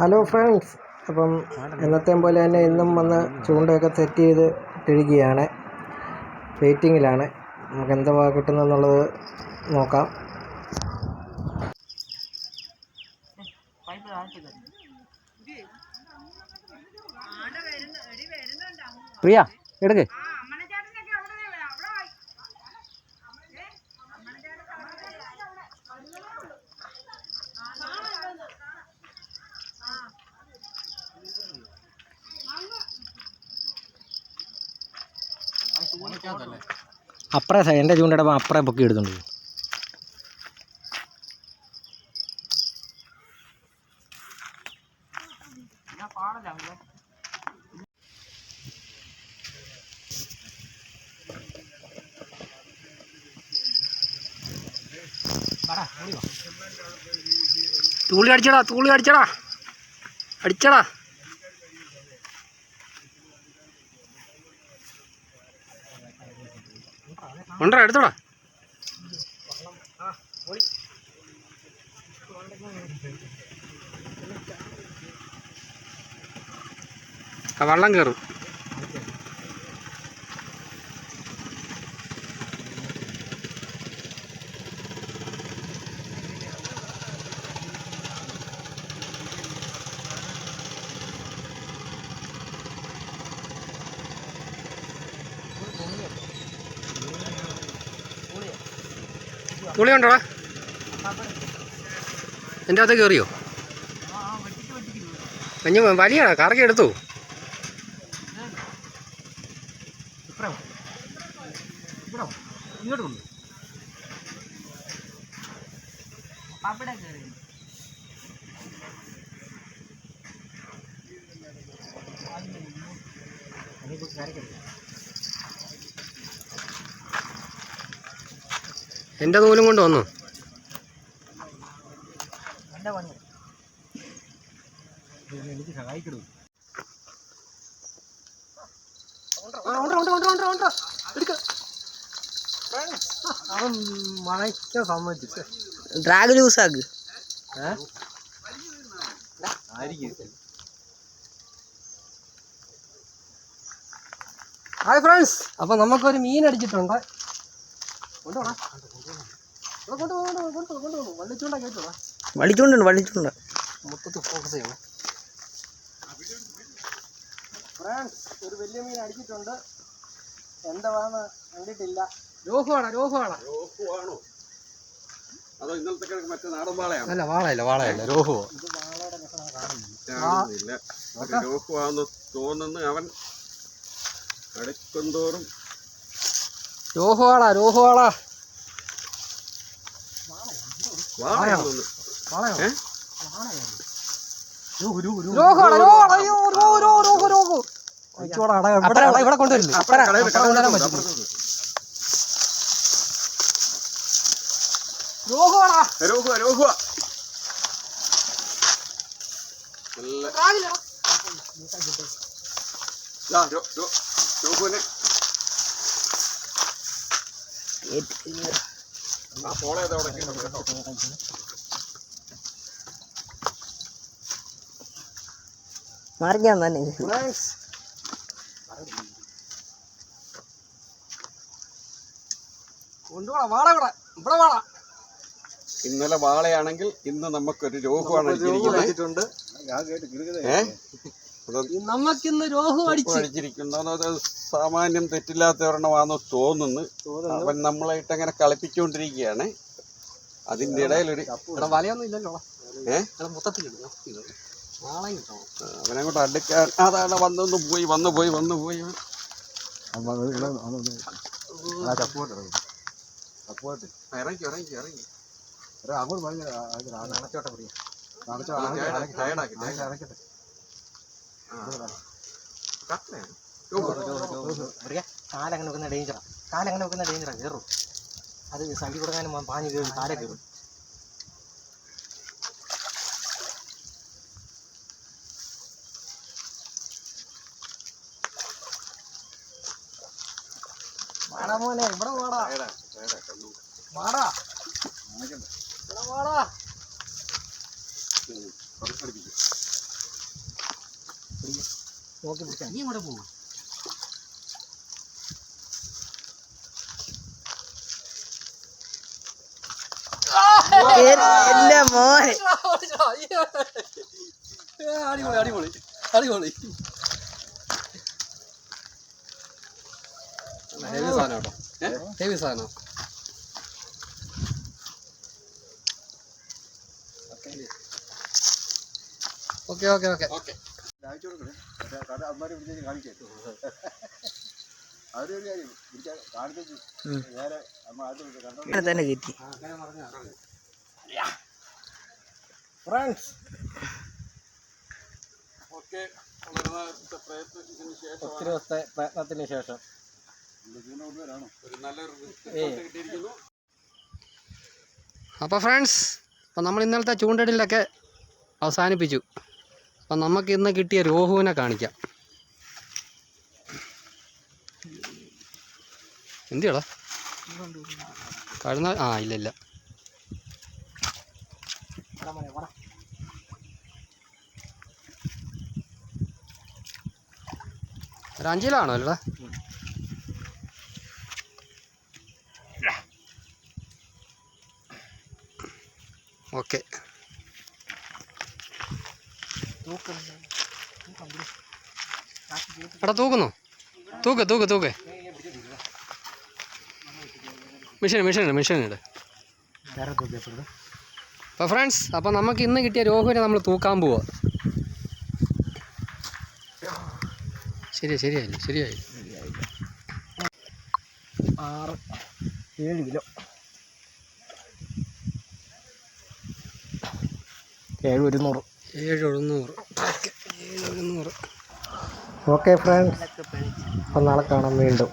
Hello friends അപ്പം ഇന്നത്തെ പോലെ തന്നെ ഇന്നും വന്ന് ചൂണ്ടയൊക്കെ സെറ്റ് ചെയ്ത് ഇട്ടിരിക്കുകയാണ്. വെയിറ്റിങ്ങിലാണ് നമുക്ക് എന്തുവാ കിട്ടുന്നതെന്നുള്ളത് നോക്കാം. പ്രിയ എടുക്ക്. അപ്പറേ എന്റെ ചൂണ്ടയുടെ അപ്പറേ പൊക്കി എടുത്തുണ്ട് തൂളി അടിച്ചടാ തൂളി അടിച്ചടാ. അടിച്ചടാ. ഉണ്ടോ? എടുത്തോടാ. വെള്ളം കയറും തുളി ഉണ്ടോടാ എന്റെ അകത്ത് കയറിയോ കഞ്ഞി വലിയ കറക്കി എടുത്തു. എന്റെ നൂലും കൊണ്ട് വന്നു. എനിക്ക് സഹായിക്കണു ഡ്രാഗ് ജ്യൂസ് ആക്ക്. ഹായ് ഫ്രണ്ട്സ് അപ്പൊ നമുക്കൊരു മീൻ അടിച്ചിട്ടുണ്ട്. കൊണ്ടുപോടാ. കൊണ്ടുപോകും വള്ളിച്ചൂണ്ട മൊത്തത്തിൽ ഫോക്കസ് ചെയ്യണം. ഫ്രണ്ട്സ് ഒരു വലിയ മീൻ അടിച്ചിട്ടുണ്ട്. എന്താണെന്ന് കണ്ടിട്ടില്ല. രോഹുവാണ് രോഹുവാണ്? അതോ ഇന്നലത്തെ കിഴക്ക് മറ്റേ നാടൻ വാളയാണ്? അല്ല വാളയല്ല വാളയല്ല രോഹു കാണുന്നില്ല ഒരു രോഹുവാന്ന് തോന്നുന്നു അവൻ അടുക്കും തോറും രോഹുവാളാ രോഹുവാളാ വാളയാണെന്ന് വാളയോ ഏ? രോഹുവാളാ രോഹുവാളാ അയ്യോ രോഹു രോഹു രോഹു രോഹു അയ്യോടാ അടാ, ഇവിടെ കൊണ്ടുവരില്ല? അപ്പുറം കൊണ്ടുവരാൻ രോ- രോഹുവിനെ ആ പോളെ? മറിഞ്ഞാൻ തന്നെ ഫ്രണ്ട്സ് കൊണ്ടുപോടാ വാള ഇവിടെ. ഇവിടെ വാള. ഇന്നലെ വാളയാണെങ്കിൽ ഇന്ന് നമുക്കൊരു രോഗമാണ് അടിച്ചിരിക്കുന്നത് അടിച്ചിട്ടുണ്ട് ഏ? അത് നമുക്കിന്ന് രോഹു അടിച്ച്. അടിച്ചിരിക്കുന്നത് അത് സാമാന്യം തെറ്റില്ലാത്ത ഒരെണ്ണമാണെന്ന് തോന്നുന്നു. അവൻ നമ്മളായിട്ട് അങ്ങനെ കളിപ്പിച്ചുകൊണ്ടിരിക്കുകയാണ്. അതിന്റെ ഇടയിലൊരു വലയൊന്നും ഇല്ലല്ലോ. മൊത്തത്തിൽ അവനങ്ങോട്ട് അടുക്കാൻ. അതാണ് വന്നു പോയി വന്നു പോയി. വന്നു പോയി ആ, ഇറങ്ങി. ആ. കാലങ്ങനെ വെക്കുന്ന ഡേഞ്ചറാ കാലങ്ങനെ വെക്കുന്ന ഡേഞ്ചറാ കയറും അത് സൈഡിൽ കൊടുക്കാനും പാഞ്ഞ് കയറും കാല കയറും വാടാ മോനെ ഇവിടെ വാടാ. വാടാ. ഇവിടെ വാടാ. ഉം, പിടിച്ചാൽ നീ ഇവിടെ പോകും എന്റെ മോനെ. അടിപൊളി അടിപൊളി അടിപൊളി. ഹെവി സാധനം കേട്ടോ. ഹെവി സാധനം. Okay okay okay. ഓക്കെ. ഇവിടെ തന്നെ കയറ്റി. Friends okay. വളരെ നേരത്തെ പ്രയത്നത്തിന് ശേഷം ഒത്തിരി ദിവസത്തെ പ്രയത്നത്തിന് ശേഷം. ഒരു നല്ലൊരു result കിട്ടിയിരിക്കുന്നു. അപ്പോൾ ഫ്രണ്ട്സ് അപ്പോൾ നമ്മൾ ഇന്നലത്തെ ചൂണ്ടടിലൊക്കെ അവസാനിപ്പിച്ചു. അപ്പം നമുക്ക് ഇന്ന് കിട്ടിയ രോഹുവിനെ കാണിക്കാം. എന്തിയടാ? കഴിഞ്ഞ ആ ഇല്ല ഇല്ല ഒരു അഞ്ചിലാണോ അല്ലടാ? ഓക്കെ. എടാ തൂക്കുന്നു. തൂക്ക് തൂക്ക് തൂക്ക്. മെഷീൻ മെഷീൻ മെഷീൻ ഇട് അപ്പോൾ ഫ്രണ്ട്സ് അപ്പോൾ നമുക്ക് ഇന്ന് കിട്ടിയ രോഹുവിനെ നമ്മൾ തൂക്കാൻ പോവാ. ശരിയായി ശരിയായില്ല ശരിയായി. ആറ് ഏഴ് കിലോ. ഏഴ് ഒരുന്നൂറ് ഓക്കെ ഫ്രണ്ട്സ് അപ്പം നാളെ കാണാം വീണ്ടും.